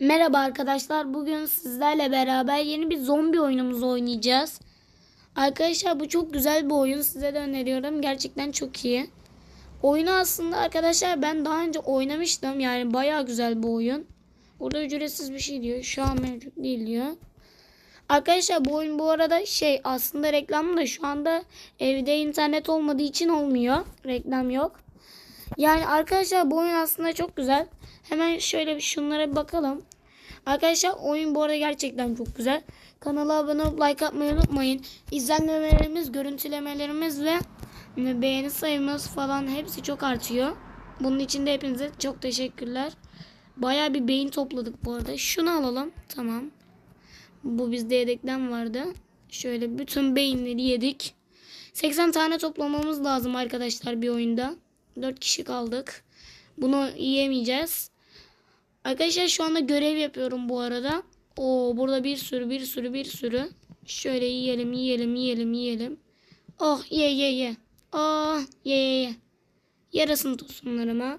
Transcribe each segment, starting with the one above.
Merhaba arkadaşlar. Bugün sizlerle beraber yeni bir zombi oyunumuzu oynayacağız. Arkadaşlar bu çok güzel bir oyun. Size de öneriyorum. Gerçekten çok iyi. Oyunu aslında arkadaşlar ben daha önce oynamıştım. Yani bayağı güzel bir oyun. Burada ücretsiz bir şey diyor. Şu an mevcut değil diyor. Arkadaşlar bu oyun bu arada şey aslında reklamı da şu anda evde internet olmadığı için olmuyor. Reklam yok. Yani arkadaşlar bu oyun aslında çok güzel. Hemen şöyle bir şunlara bir bakalım. Arkadaşlar oyun bu arada gerçekten çok güzel. Kanala abone olup like atmayı unutmayın. İzlenmelerimiz, görüntülemelerimiz ve beğeni sayımız falan hepsi çok artıyor. Bunun için de hepinize çok teşekkürler. Baya bir beyin topladık bu arada. Şunu alalım. Tamam. Bu bizde yedekten vardı. Şöyle bütün beyinleri yedik. 80 tane toplamamız lazım arkadaşlar bir oyunda. 4 kişi kaldık. Bunu yiyemeyeceğiz. Arkadaşlar şu anda görev yapıyorum bu arada. Oo burada bir sürü bir sürü bir sürü. Şöyle yiyelim yiyelim yiyelim yiyelim. Oh ye ye ye. Oh ye ye ye. Yarasını tosunlarıma.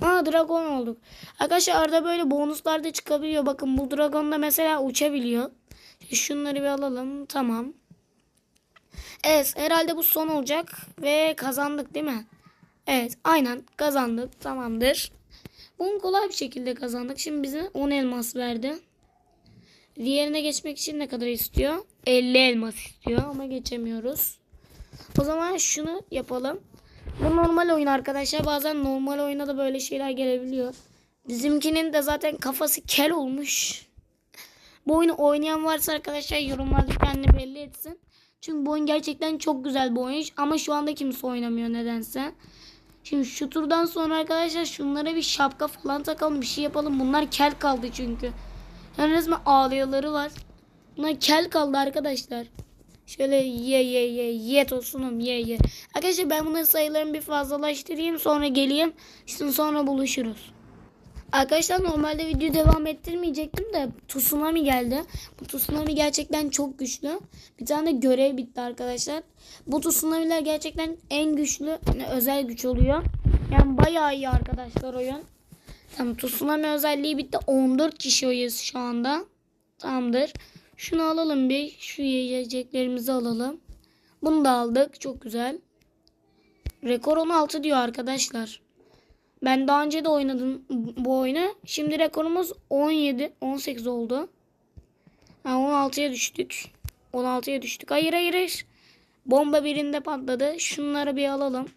Aa dragon olduk. Arkadaşlar arada böyle bonuslar da çıkabiliyor. Bakın bu dragon da mesela uçabiliyor. Şunları bir alalım. Tamam. Evet herhalde bu son olacak. Ve kazandık değil mi? Evet aynen kazandık. Tamamdır. Bunu kolay bir şekilde kazandık. Şimdi bize 10 elmas verdi. Diğerine geçmek için ne kadar istiyor? 50 elmas istiyor ama geçemiyoruz. O zaman şunu yapalım. Bu normal oyun arkadaşlar. Bazen normal oyuna da böyle şeyler gelebiliyor. Bizimkinin de zaten kafası kel olmuş. Bu oyunu oynayan varsa arkadaşlar yorumlarda kendini belli etsin. Çünkü bu oyun gerçekten çok güzel bir oyun. Ama şu anda kimse oynamıyor nedense. Şimdi şu turdan sonra arkadaşlar şunlara bir şapka falan takalım bir şey yapalım. Bunlar kel kaldı çünkü. Yani resmen ağlayaları var. Bunlar kel kaldı arkadaşlar. Şöyle ye ye ye ye tosunum ye ye. Arkadaşlar ben bunların sayılarını bir fazlalaştırayım sonra geleyim. İşte sonra buluşuruz. Arkadaşlar normalde video devam ettirmeyecektim de tsunami geldi. Bu tsunami gerçekten çok güçlü. Bir tane de görev bitti arkadaşlar. Bu tsunamiler gerçekten en güçlü yani özel güç oluyor. Yani bayağı iyi arkadaşlar oyun. Tamam tsunami özelliği bitti. 14 kişi oyuz şu anda. Tamamdır. Şunu alalım bir. Şu yiyeceklerimizi alalım. Bunu da aldık. Çok güzel. Rekor 16 diyor arkadaşlar. Ben daha önce de oynadım bu oyunu. Şimdi rekorumuz 17, 18 oldu. Ha, 16'ya düştük. 16'ya düştük. Hayır hayır. Bomba birinde patladı. Şunları bir alalım.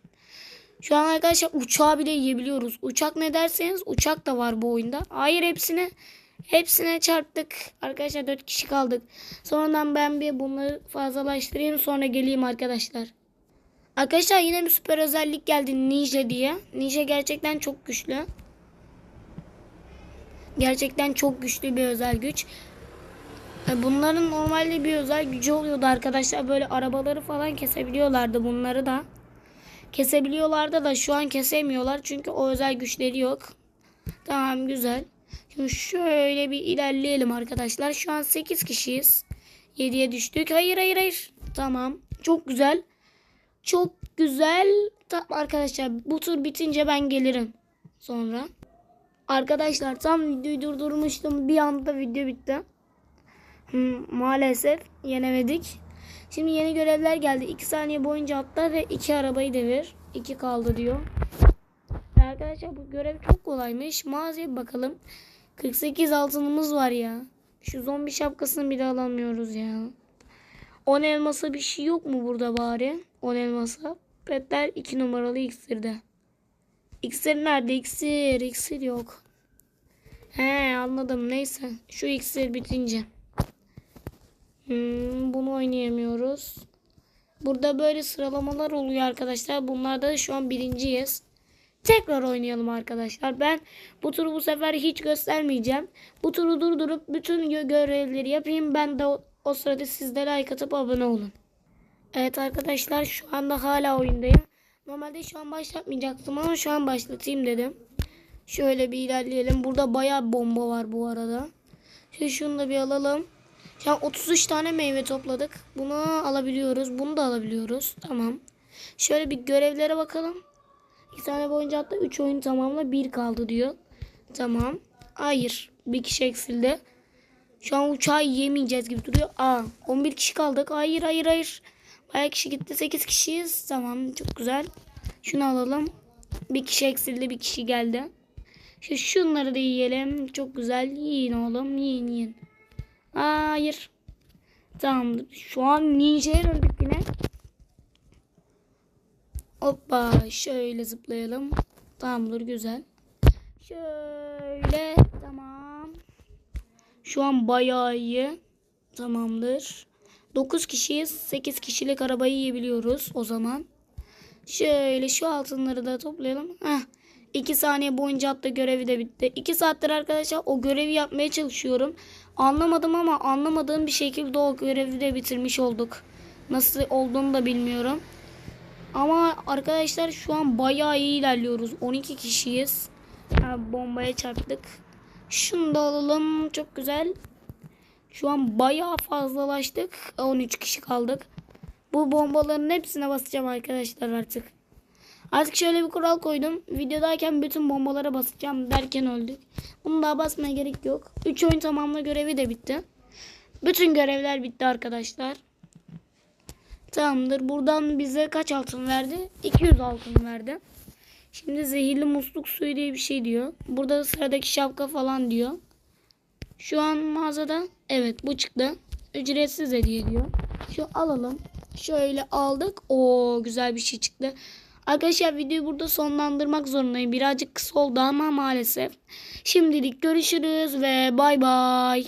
Şu an arkadaşlar uçağı bile yiyebiliyoruz. Uçak ne derseniz uçak da var bu oyunda. Hayır hepsine hepsine çarptık. Arkadaşlar 4 kişi kaldık. Sonradan ben bir bunları fazlalaştırayım sonra geleyim arkadaşlar. Arkadaşlar yine bir süper özellik geldi Ninja diye. Ninja gerçekten çok güçlü. Gerçekten çok güçlü bir özel güç. E, Bunların normalde bir özel gücü oluyordu arkadaşlar. Böyle arabaları falan kesebiliyorlardı bunları da. Kesebiliyorlardı da şu an kesemiyorlar. Çünkü o özel güçleri yok. Tamam güzel. Şimdi şöyle bir ilerleyelim arkadaşlar. Şu an 8 kişiyiz. 7'ye düştük. Hayır hayır hayır. Tamam. Çok güzel. Çok güzel. Tamam arkadaşlar bu tur bitince ben gelirim. Sonra. Arkadaşlar tam videoyu durdurmuştum. Bir anda video bitti. Hmm, maalesef yenemedik. Şimdi yeni görevler geldi. 2 saniye boyunca atla ve 2 arabayı devir. 2 kaldı diyor. Arkadaşlar bu görev çok kolaymış. Mağazaya bakalım. 48 altınımız var ya. Şu zombi şapkasını bile alamıyoruz ya. 10 elmasa bir şey yok mu burada bari? 10 elmasa. Petler 2 numaralı iksirde. İksir nerede? İksir. İksir yok. He anladım. Neyse. Şu iksir bitince. Hmm, bunu oynayamıyoruz. Burada böyle sıralamalar oluyor arkadaşlar. Bunlarda da şu an birinciyiz. Tekrar oynayalım arkadaşlar. Ben bu turu bu sefer hiç göstermeyeceğim. Bu turu durdurup bütün gö- görevleri yapayım. Ben de o, o sırada siz de like atıp abone olun. Evet arkadaşlar şu anda hala oyundayım. Normalde şu an başlatmayacaktım ama şu an başlatayım dedim. Şöyle bir ilerleyelim. Burada bayağı bomba var bu arada. Şimdi şunu da bir alalım. Şu an 33 tane meyve topladık. Bunu alabiliyoruz. Bunu da alabiliyoruz. Tamam. Şöyle bir görevlere bakalım. 2 tane boyunca hatta 3 oyun tamamla 1 kaldı diyor. Tamam. Hayır. Bir kişi eksildi. Şu an uçağı yemeyeceğiz gibi duruyor. Aa 11 kişi kaldık. Hayır hayır hayır. Bayağı kişi gitti. 8 kişiyiz. Tamam çok güzel. Şunu alalım. Bir kişi eksildi bir kişi geldi. Şu şunları da yiyelim. Çok güzel. Yiyin oğlum. Yiyin yiyin. Hayır. Tamamdır. Şu an ninja'ya döndük yine. Hoppa. Şöyle zıplayalım. Tamamdır güzel. Şöyle. Tamam. Şu an bayağı iyi. Tamamdır. 9 kişiyiz. 8 kişilik arabayı yiyebiliyoruz o zaman. Şöyle şu altınları da toplayalım. Heh. 2 saniye boyunca hatta görevi de bitti. 2 saattir arkadaşlar o görevi yapmaya çalışıyorum. Anlamadım ama anlamadığım bir şekilde o görevi de bitirmiş olduk. Nasıl olduğunu da bilmiyorum. Ama arkadaşlar şu an bayağı iyi ilerliyoruz. 12 kişiyiz. Ha, bombaya çarptık. Şunu da alalım. Çok güzel. Şu an bayağı fazlalaştık. 13 kişi kaldık. Bu bombaların hepsine basacağım arkadaşlar artık. Artık şöyle bir kural koydum. Videodayken bütün bombalara basacağım derken öldük. Bunu daha basmaya gerek yok. 3 oyun tamamla görevi de bitti. Bütün görevler bitti arkadaşlar. Tamamdır. Buradan bize kaç altın verdi? 200 altın verdi. Şimdi zehirli musluk suyu diye bir şey diyor. Burada da sıradaki şapka falan diyor. Şu an mağazada evet bu çıktı. Ücretsiz hediye diyor. Şu alalım. Şöyle aldık. Oo güzel bir şey çıktı. Arkadaşlar videoyu burada sonlandırmak zorundayım. Birazcık kısa oldu ama maalesef. Şimdilik görüşürüz ve bay bay.